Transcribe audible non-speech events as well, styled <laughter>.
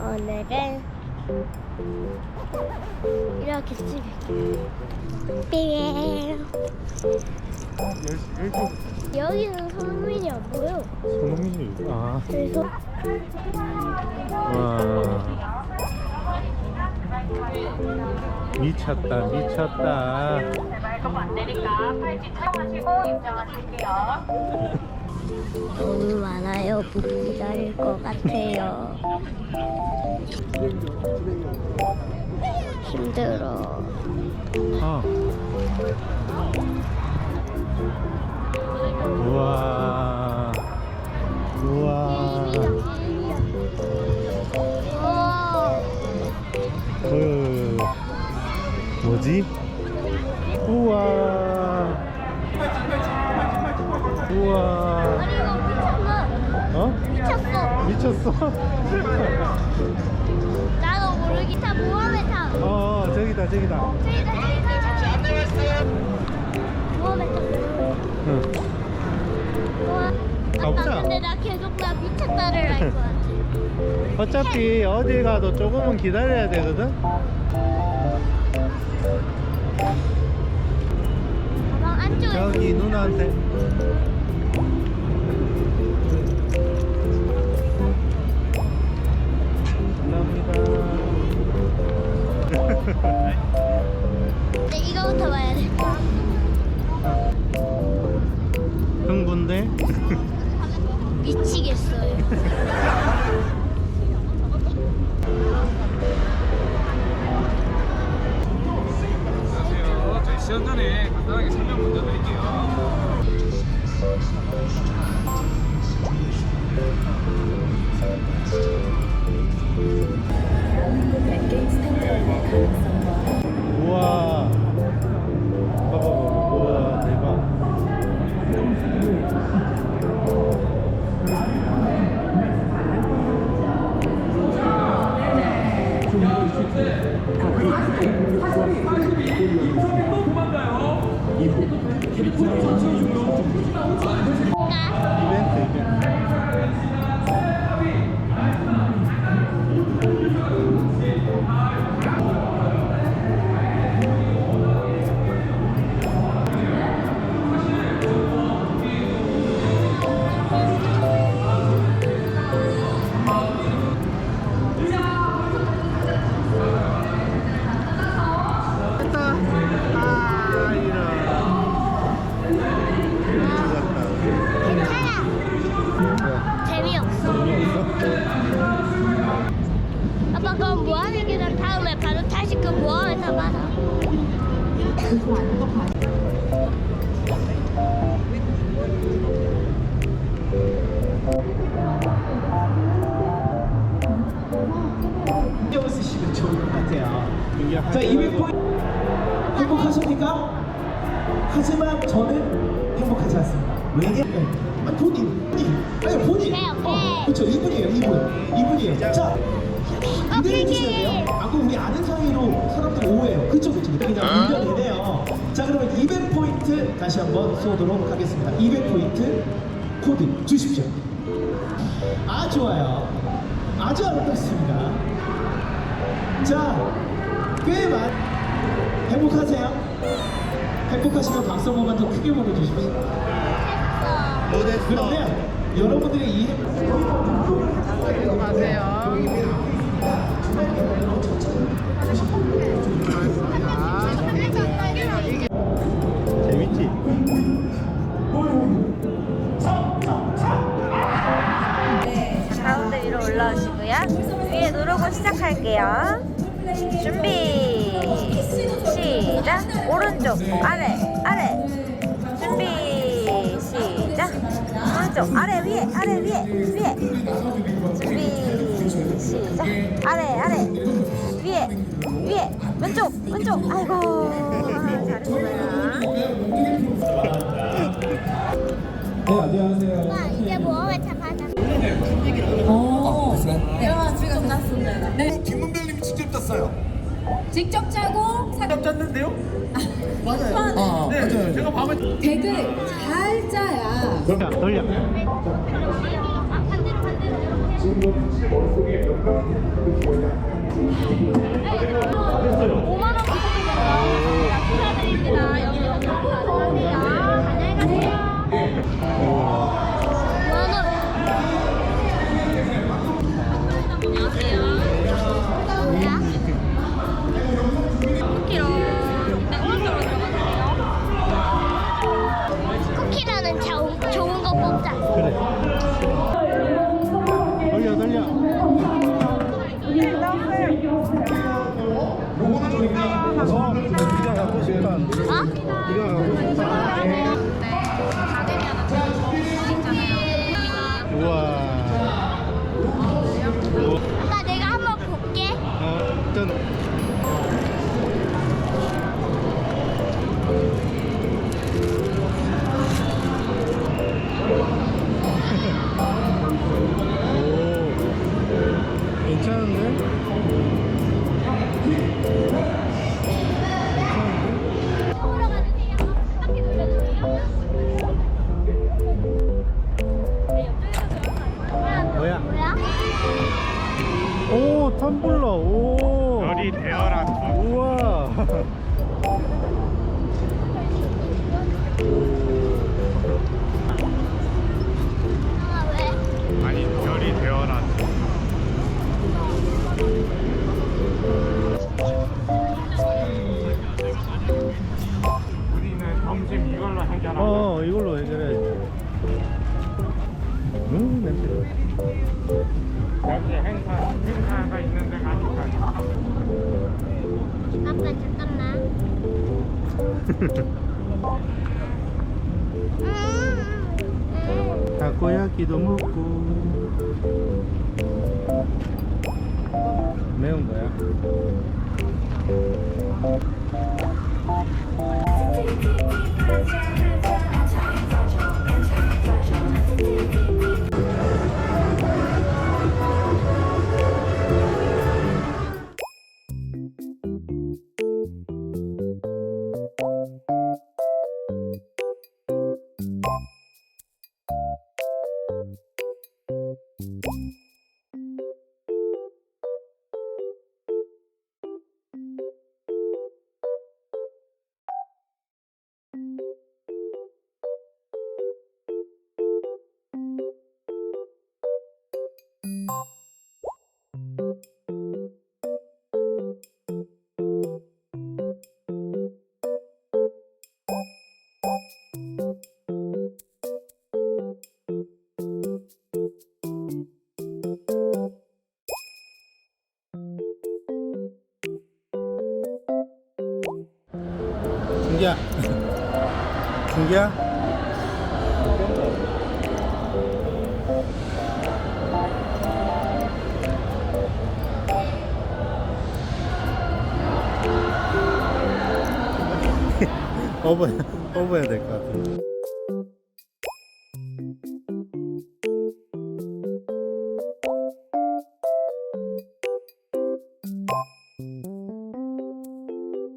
오늘은 이렇게 찍을게요. 삐 여기는 손흥민이 안 보여. 손흥민이 아 그래서 와. 미쳤다 미쳤다 안 되니까 팔찌 착용하시고 입장하실게요. 너무 많아요. 못 기다릴 것 같아요. 힘들어. 아. 우와 뭐지? 우와 우와 아니 이거 미쳤나? 어? 미쳤어. 미쳤어? 나도 모르게 다 모험에 타. 어 저기다 저기다 저기다 저기다. 잠시 안내했어요. 모험에 타. 응. 우와. 가보자. 아빠 근데 나 계속 나 미쳤다를 할 것 같아. <laughs> 어차피 어디 가도 조금은 기다려야 되거든? 저기 누나한테 이벤트 이벤트 신경 쓰시면 좋을 것 같아요. 이게 자, 200포인트 행복하십니까? 하지만 저는 행복하지 않습니다. 왜냐? 아, 본인, 본인, 아니 본인. 오케이, 오케이. 어, 그렇죠, 이분이에요, 이분, 이분이에요. 자, 기대해 주셔야 돼요. 아까 우리 아는 사이로 사람들 오해해요. 그쵸, 그쵸. 그냥 밀려내네요. 자, 그러면 200포인트 다시 한번 쏘도록 하겠습니다. 200포인트 코드 주십시오. 아, 좋아요. 아주 아름답습니다. 자, 꽤 많. 행복하세요? 행복하시면 박수 한 번만 더 크게 보내주십시오. 못했어 그러면 여러분들의 이 행복. 재밌지? 시작할게요. 준비. 시작. 오른쪽 아래 아래. 준비. 시작. 오른쪽 아래 위에 아래 위에 위에. 준비. 시작. 아래 아래 위에 위에 왼쪽 왼쪽. 아이고 아, 잘했어요. 네, 안녕하세요. 아빠 이제 모험에 타 가자. 김은별님이 직접 땄어요. 직접 짜고 사... 짰는데요? 맞아요. 아, 맞아요. 제가 밤에 덱을 잘 짜야 돌려 돌려 축하드립니다. 이거 어, 이걸로 해결해야지. 음, 냄새. 여기 행사 행사가 있는 데가 아니까. 아빠 잠깐만. 음. 타코야키도 <laughs> 먹고. 매운 거야? 준기야. 준기야. <laughs> 업어야, 업어야 될 것 같아.